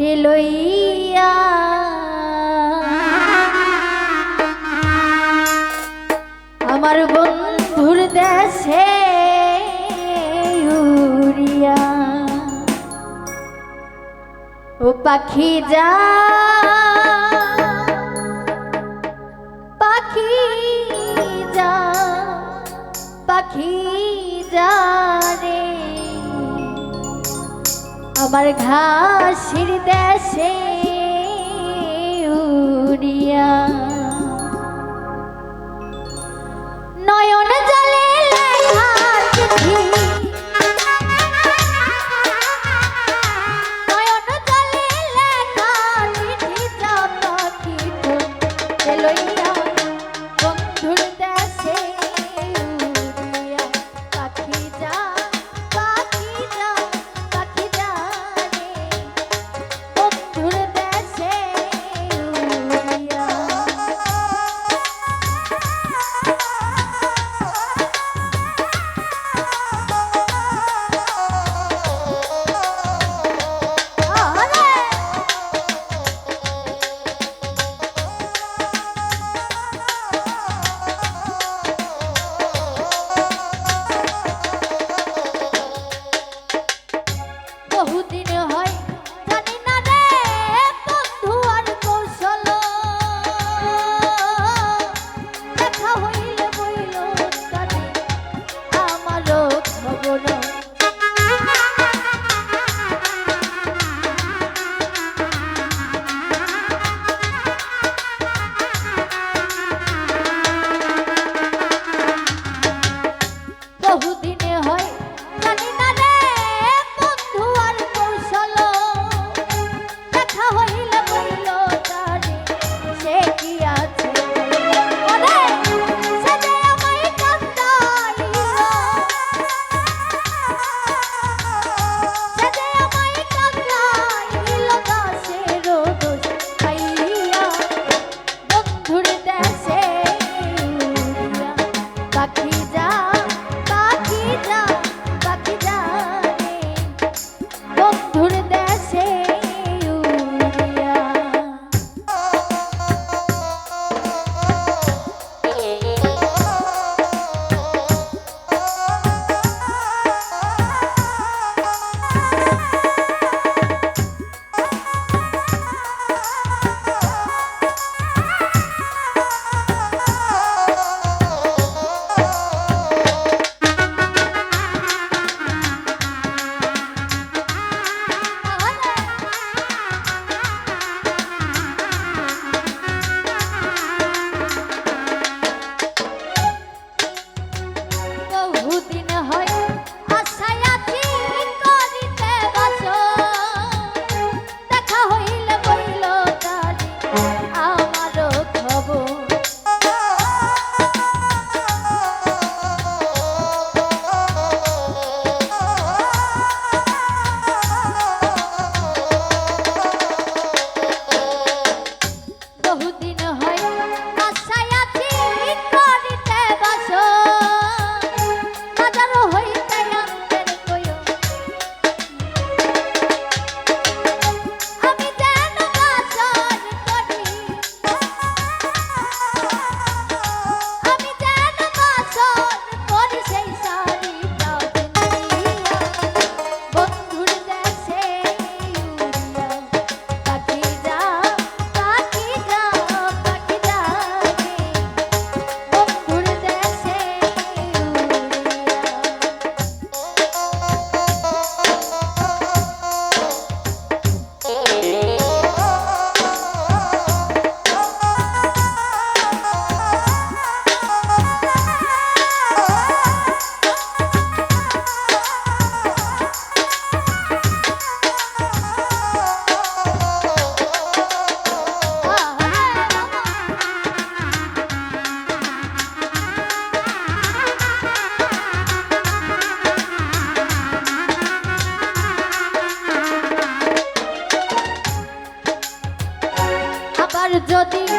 হাতে লইয়া। আমার বন্ধুর দেশে উড়িয়া। ও পাখি যা পাখি যা পাখি যা রে। আমার ঘাসির দে যদি